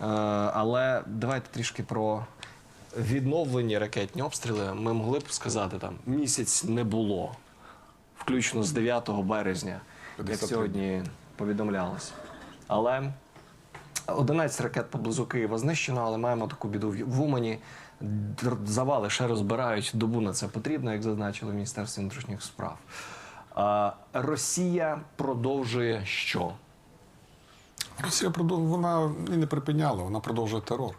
Е, Але давайте трішки про відновлені ракетні обстріли. Ми могли б сказати, там місяць не було, включно з 9 березня, як сьогодні повідомлялося. Але 11 ракет поблизу Києва знищено, але маємо таку біду в- Умані. Завали ще розбирають, добу на це потрібно, як зазначили в Міністерстві внутрішніх справ. Росія продовжує що? Росія вона і не припиняла, вона продовжує терор.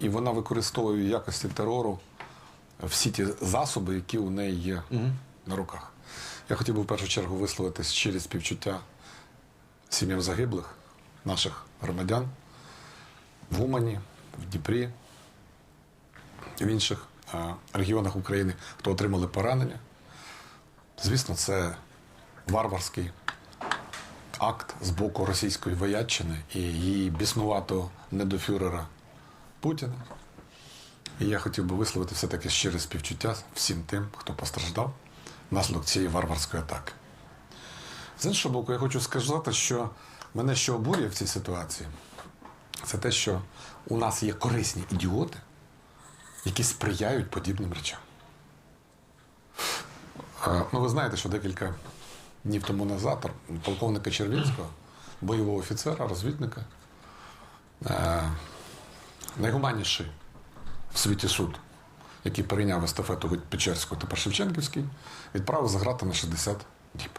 І вона використовує в якості терору всі ті засоби, які у неї є на руках. Я хотів би в першу чергу висловити щирі співчуття сім'ям загиблих, наших громадян в Умані, в Дніпрі, в інших е, регіонах України, хто отримали поранення. Звісно, це варварський акт з боку російської вояччини і її біснуватого недофюрера Путіна. І я хотів би висловити все-таки щире співчуття всім тим, хто постраждав внаслідок цієї варварської атаки. З іншого боку, я хочу сказати, що мене що обурює в цій ситуації, це те, що у нас є корисні ідіоти, які сприяють подібним речам. Е, Ну, ви знаєте, що декілька днів тому назад полковника Червінського, бойового офіцера, розвідника, е, найгуманніший в світі суд, який перейняв естафету від Печерського тепер Шевченківський, відправив за грати на 60 діб.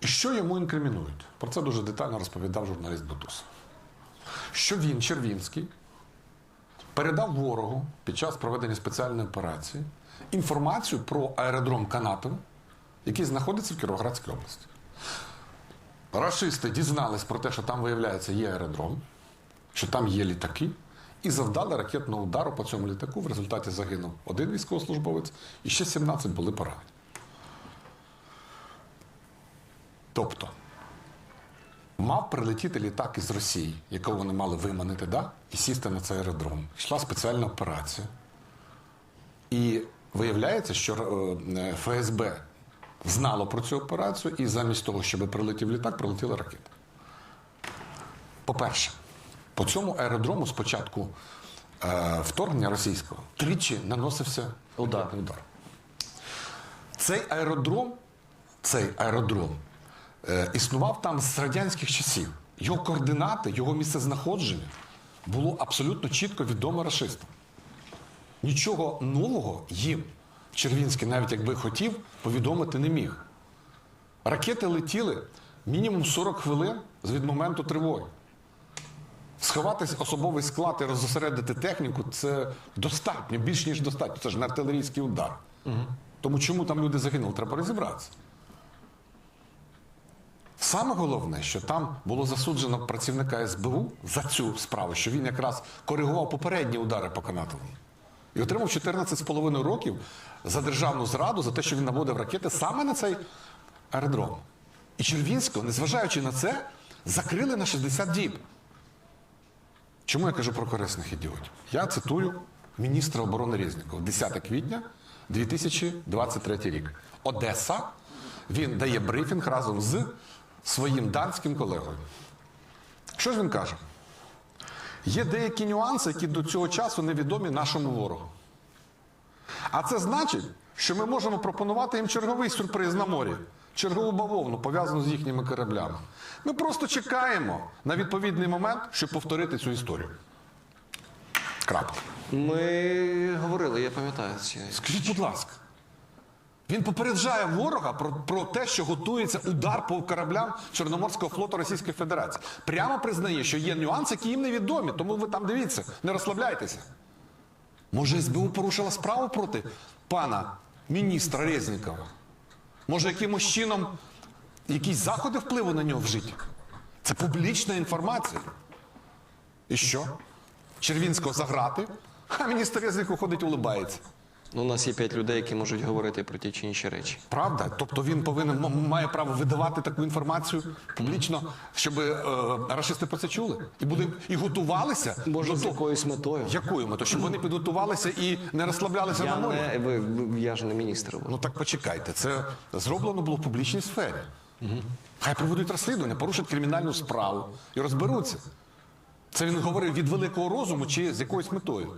І що йому інкримінують? Про це дуже детально розповідав журналіст Бутус. Що він, Червінський, передав ворогу під час проведення спеціальної операції інформацію про аеродром Канатове, який знаходиться в Кіровоградській області. Рашисти дізнались про те, що там, виявляється, є аеродром, що там є літаки, і завдали ракетного удару по цьому літаку. В результаті загинув один військовослужбовець і ще 17 були поранені. Тобто, мав прилетіти літак із Росії, якого вони мали виманити, да? і сісти на цей аеродром. Йшла спеціальна операція. І виявляється, що е, ФСБ знало про цю операцію, і замість того, щоб прилетів літак, прилетіла ракета. По-перше, по цьому аеродрому спочатку е, вторгнення російського тричі наносився Удар. удар. Цей аеродром, цей аеродром е, існував там з радянських часів. Його координати, його місцезнаходження було абсолютно чітко відомо рашистам. Нічого нового їм Червінський, навіть якби хотів, повідомити не міг. Ракети летіли мінімум 40 хвилин від моменту тривоги. Сховатись особовий склад і розосередити техніку це достатньо, більш ніж достатньо. Це ж не артилерійський удар. Тому чому там люди загинули, треба розібратися. Саме головне, що там було засуджено працівника СБУ за цю справу, що він якраз коригував попередні удари по Канатовому. І отримав 14,5 років за державну зраду, за те, що він наводив ракети саме на цей аеродром. І Червінського, незважаючи на це, закрили на 60 діб. Чому я кажу про корисних ідіотів? Я цитую міністра оборони Резнікова 10 квітня 2023 рік. Одеса. Він дає брифінг разом з своїм данським колегою. Що ж він каже? Є деякі нюанси, які до цього часу невідомі нашому ворогу. А це значить, що ми можемо пропонувати їм черговий сюрприз на морі, чергову бавовну, пов'язану з їхніми кораблями. Ми просто чекаємо на відповідний момент, щоб повторити цю історію. Крапка. Ми говорили, я пам'ятаю ці. Скажіть, будь ласка. Він попереджає ворога про, про те, що готується удар по кораблям Чорноморського флоту Російської Федерації. Прямо признає, що є нюанси, які їм невідомі, тому ви там дивіться, не розслабляйтеся. Може, СБУ порушила справу проти пана міністра Резнікова? Може, якимось чином якісь заходи впливу на нього вжиті? Це публічна інформація. І що? Червінського заграти, а міністр Резніков ходить улибається. Ну, у нас є п'ять людей, які можуть говорити про ті чи інші речі. Правда? Тобто він повинен має право видавати таку інформацію публічно, щоб е, рашисти про це чули і були і готувалися Може, до з того- якоюсь метою. якою метою, щоб вони підготувалися і не розслаблялися Я на морі. не ви, ви- я ж не міністр. Ну так почекайте, це зроблено було в публічній сфері. Хай проведуть розслідування, порушать кримінальну справу і розберуться. Це він говорив від великого розуму чи з якоюсь метою?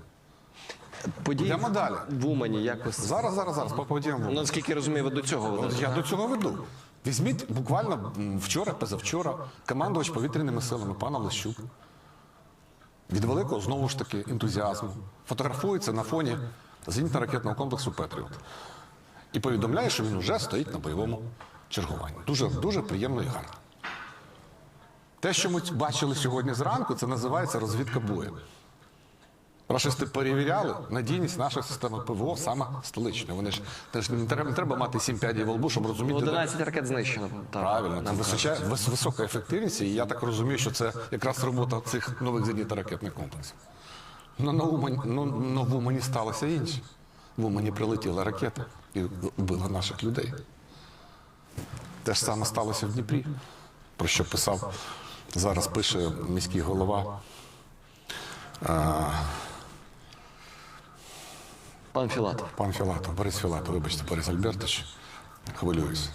Йдемо далі. в Умані якось. Зараз, зараз, зараз, по подіям. Ну, наскільки я розумію, ви до цього ведете. Я до цього веду. Візьміть буквально м, вчора, позавчора, командувач повітряними силами, пан Лещук. Від великого знову ж таки ентузіазму. Фотографується на фоні зенітно-ракетного комплексу Петріот. І повідомляє, що він вже стоїть на бойовому чергуванні. Дуже, дуже приємно і гарно. Те, що ми бачили сьогодні зранку, це називається розвідка бою. Рашисти перевіряли надійність нашої системи ПВО саме столичної. Вони ж теж не треба, не треба мати сім п'ядів во лбу, щоб розуміти. де- 11 ракет знищено. Так, Правильно, це нам височа, вис- висока ефективність, і я так розумію, що це якраз робота цих нових зенітно-ракетних комплексів. Ну, на Умані, ну, ну, в Умані сталося інше. В Умані прилетіла ракета і вбила наших людей. Те ж саме сталося в Дніпрі, про що писав, зараз пише міський голова. Пан Філатов. Пан Філатов, Борис Філатов, вибачте, Борис Альбертович, хвилююся.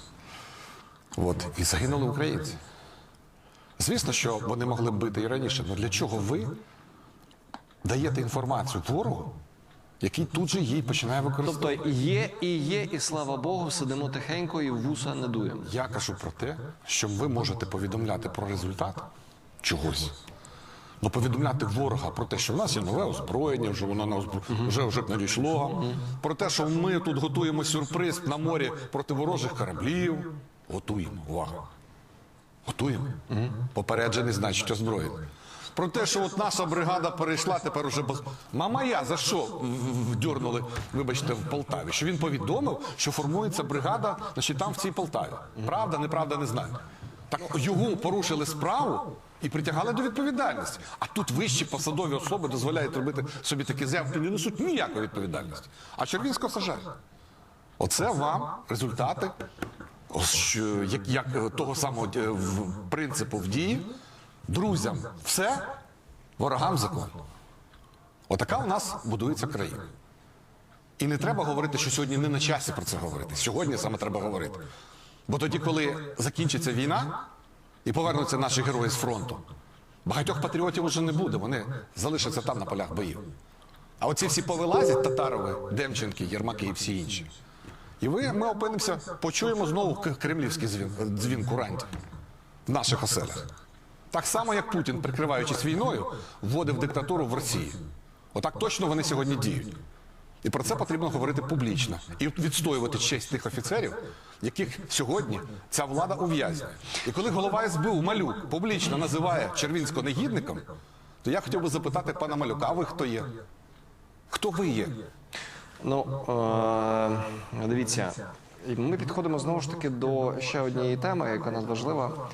От, і загинули українці. Звісно, що вони могли б бити і раніше, але для чого ви даєте інформацію ворогу, який тут же її починає використовувати? Тобто є і є, і слава Богу, сидимо тихенько і вуса не дуємо. Я кажу про те, що ви можете повідомляти про результат чогось. Ну, повідомляти ворога про те, що в нас є нове озброєння, вже воно на озбро- вже, вже надійшло. Про те, що ми тут готуємо сюрприз на морі проти ворожих кораблів. Готуємо, увага. Готуємо. Попереджений, значить, озброєний. Про те, що от наша бригада перейшла тепер уже без. Мама я за що вдьорнули, вибачте, в Полтаві? Що він повідомив, що формується бригада, значить, там в цій Полтаві. Правда, неправда, не знаю. Так його порушили справу і притягали до відповідальності. А тут вищі посадові особи дозволяють робити собі такі заяви і не несуть ніякої відповідальності. А Червінського сажають. Оце вам результати що, як, як того самого е, принципу в дії. Друзям все, ворогам закон. Отака у нас будується країна. І не треба говорити, що сьогодні не на часі про це говорити. Сьогодні саме треба говорити. Бо тоді, коли закінчиться війна і повернуться наші герої з фронту, багатьох патріотів уже не буде, вони залишаться там на полях боїв. А оці всі повилазять Татарови, Демченки, Єрмаки і всі інші. І ви, ми опинимося, почуємо знову кремлівський дзвін, дзвін курантів в наших оселях. Так само, як Путін, прикриваючись війною, вводив диктатуру в Росії. Отак точно вони сьогодні діють. І про це потрібно говорити публічно і відстоювати честь тих офіцерів, яких сьогодні ця влада ув'язнює. І коли голова СБУ Малюк публічно називає Червінського негідником, то я хотів би запитати пана Малюка, а ви хто є? Хто ви є? Ну е, дивіться, ми підходимо знову ж таки до ще однієї теми, яка нас важлива.